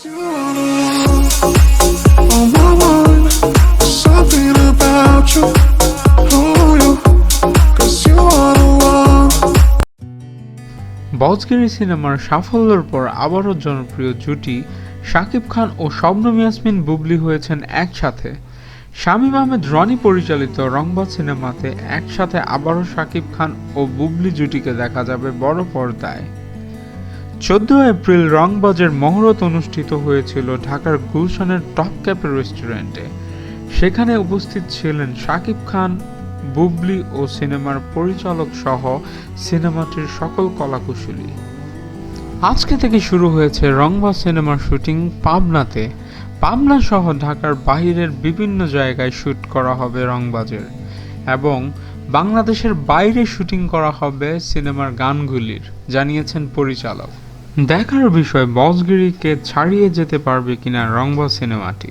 বজগিরি সিনেমার সাফল্যের পর আবারও জনপ্রিয় জুটি শাকিব খান ও শবনম ইয়াসমিন বুবলি হয়েছেন একসাথে। শামীম আহমেদ, রনি পরিচালিত রংবাজ সিনেমাতে একসাথে আবারও শাকিব খান ও বুবলি জুটিকে দেখা যাবে বড় পর্দায়। চোদ্দ এপ্রিল রংবাজের মহরত অনুষ্ঠিত হয়েছিল ঢাকার গুলশানের টপ ক্যাপের রেস্টুরেন্টে। সেখানে উপস্থিত ছিলেন শাকিব খান, বুবলি ও সিনেমার পরিচালক সহ সিনেমাটির সকল কলাকুশলী। আজকে থেকে শুরু হয়েছে রংবাজ সিনেমার শুটিং পাবনাতে। পাবনা সহ ঢাকার বাইরের বিভিন্ন জায়গায় শুট করা হবে রংবাজের এবং বাংলাদেশের বাইরে শুটিং করা হবে সিনেমার গানগুলির, জানিয়েছেন পরিচালক। দেখার বিষয় বসগিরিকে ছাড়িয়ে যেতে পারবে কিনা রংবা সিনেমাটি।